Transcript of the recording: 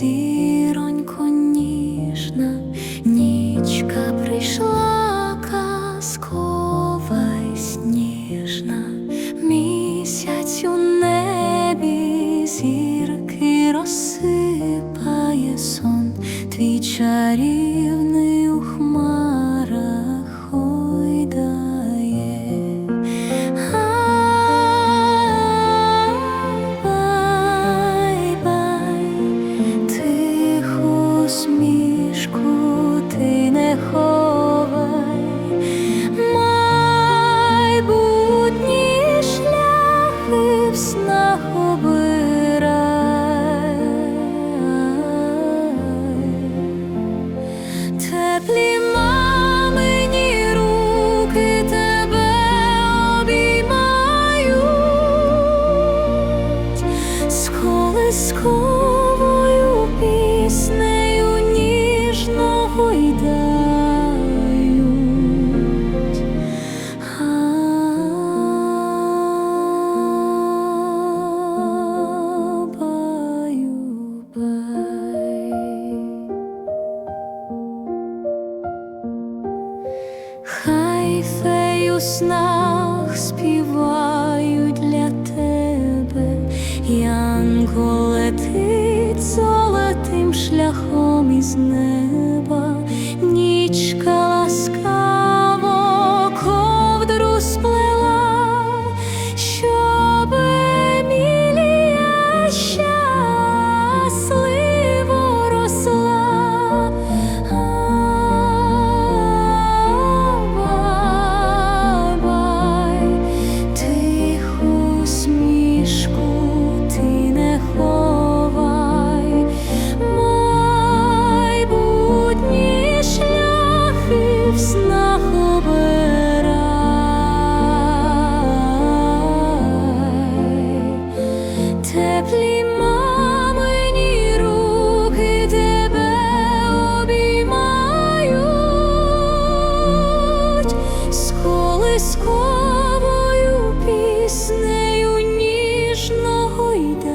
зіронько ніжна, нічка прийшла казкова й сніжна, місяць у небі зірки розсипає сон, твій чарівний колисковою піснею ніжно гойдають. А. Хай феї у снах співають шляхом із неба, теплі мамині руки тебе обіймають з колисковою піснею ніжно гойдають.